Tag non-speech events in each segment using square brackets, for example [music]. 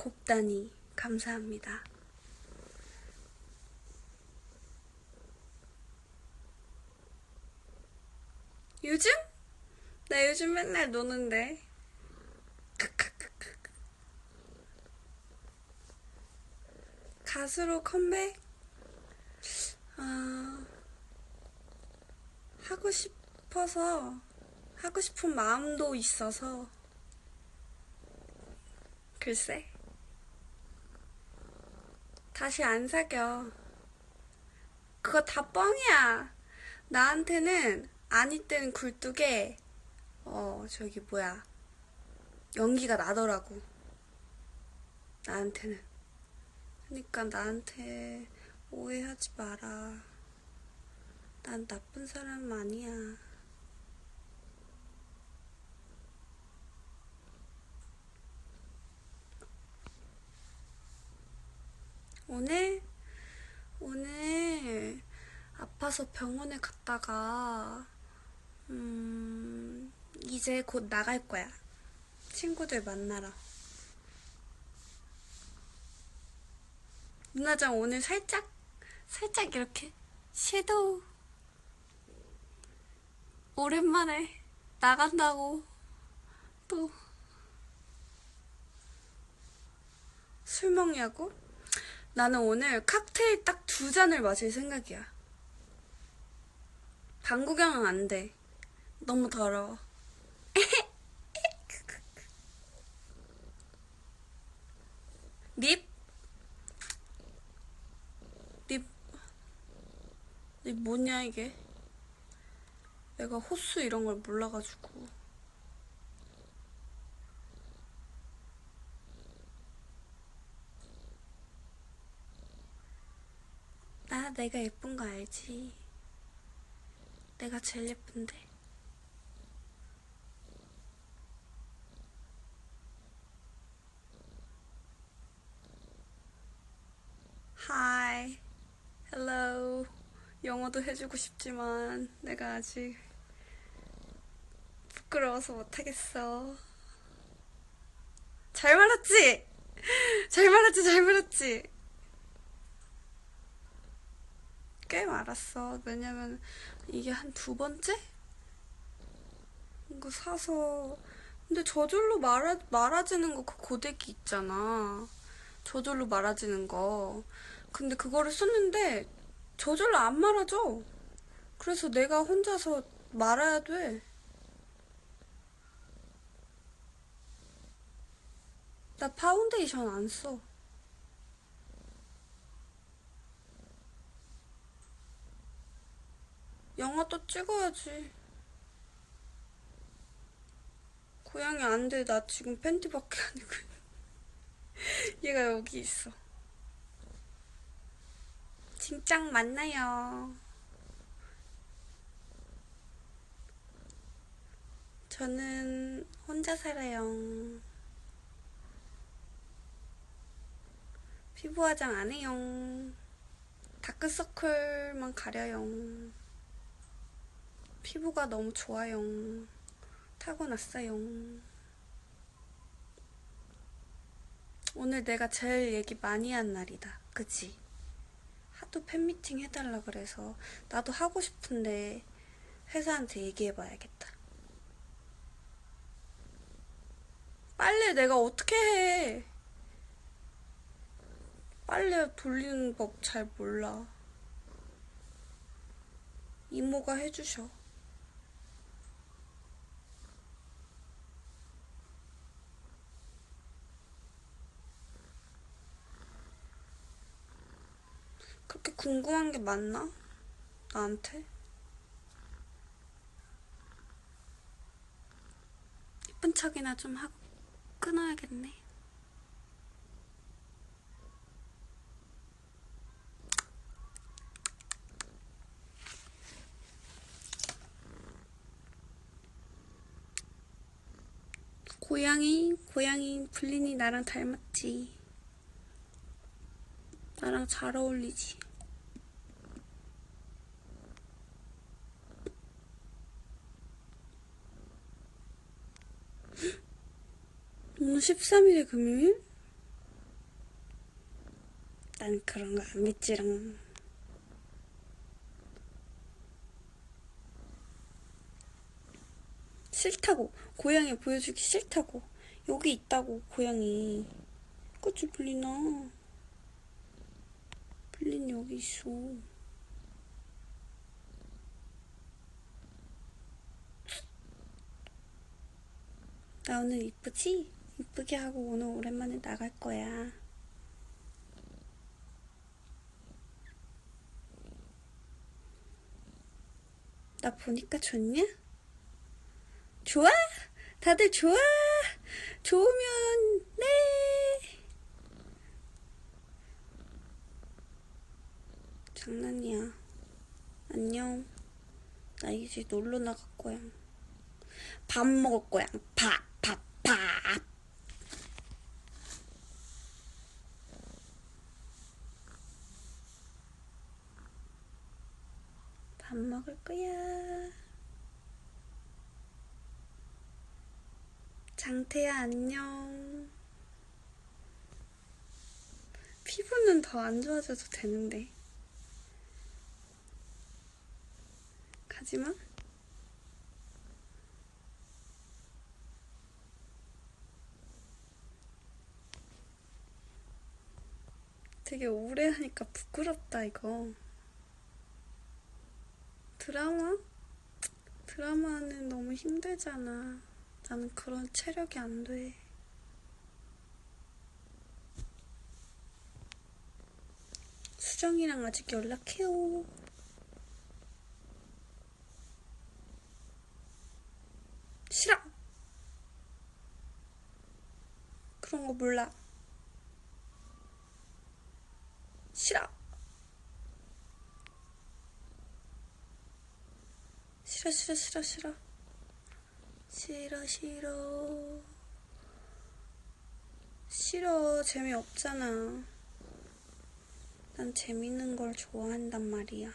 곱다니 감사합니다. 요즘? 나 요즘 맨날 노는데. [laughs] 가수로 컴백? 아, 하고 싶어서, 하고 싶은 마음도 있어서, 글쎄. 다시 안 사겨. 그거 다 뻥이야. 나한테는 아니 때는 굴뚝에, 어, 저기 뭐야. 연기가 나더라고. 나한테는. 그러니까 나한테 오해하지 마라. 난 나쁜 사람 아니야. 오늘, 오늘 아파서 병원에 갔다가, 음, 이제 곧 나갈 거야. 친구들 만나러. 누나장 오늘 살짝, 살짝 이렇게 섀도우. 오랜만에 나간다고 또 술 먹냐고? 나는 오늘 칵테일 딱 두 잔을 마실 생각이야. 방 구경은 안 돼. 너무 더러워. 립? 립, 립 뭐냐 이게? 내가 호수 이런 걸 몰라가지고. 나 내가 예쁜 거 알지? 내가 제일 예쁜데. Hi, hello. 영어도 해주고 싶지만 내가 아직 부끄러워서 못하겠어. 잘 말했지? 잘 말했지, 잘 말했지? 꽤 말았어. 왜냐면 이게 한 두 번째? 이거 사서. 근데 저절로 말아, 말아지는 거 그 고데기 있잖아. 저절로 말아지는 거. 근데 그거를 썼는데 저절로 안 말아져. 그래서 내가 혼자서 말아야 돼. 나 파운데이션 안 써. 영화 또 찍어야지. 고양이 안 돼. 나 지금 팬티밖에 안 입고. [laughs] 얘가 여기 있어. 진짱 만나요. 저는 혼자 살아요. 피부 화장 안 해요. 다크서클만 가려요. 피부가 너무 좋아요. 타고났어요. 오늘 내가 제일 얘기 많이 한 날이다. 그치? 하도 팬미팅 해달라 그래서 나도 하고 싶은데 회사한테 얘기해봐야겠다. 빨래 내가 어떻게 해? 빨래 돌리는 법 잘 몰라. 이모가 해주셔. 그렇게 궁금한 게 많나? 나한테? 예쁜 척이나 좀 하고 끊어야겠네. 고양이, 고양이 블린이 나랑 닮았지. 나랑 잘 어울리지. 오늘 13일에 금요일? 난 그런 거 안 믿지랑. 싫다고. 고양이 보여주기 싫다고. 여기 있다고, 고양이. 그치, 블린아. 블린 여기 있어. 나 오늘 이쁘지? 이쁘게 하고 오늘 오랜만에 나갈 거야. 나 보니까 좋냐? 좋아? 다들 좋아? 좋으면 네. 장난이야. 안녕. 나 이제 놀러 나갈 거야. 밥 먹을 거야. 밥, 밥, 밥. 밥 먹을 거야. 장태야, 안녕. 피부는 더 안 좋아져도 되는데. 가지마. 되게 오래 하니까 부끄럽다, 이거. 드라마? 드라마는 너무 힘들잖아. 나는 그런 체력이 안 돼. 수정이랑 아직 연락해요. 싫어! 그런 거 몰라. 싫어! 싫어, 싫어, 싫어, 싫어. 싫어, 싫어. 싫어, 재미없잖아. 난 재밌는 걸 좋아한단 말이야.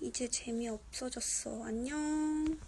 이제 재미없어졌어. 안녕.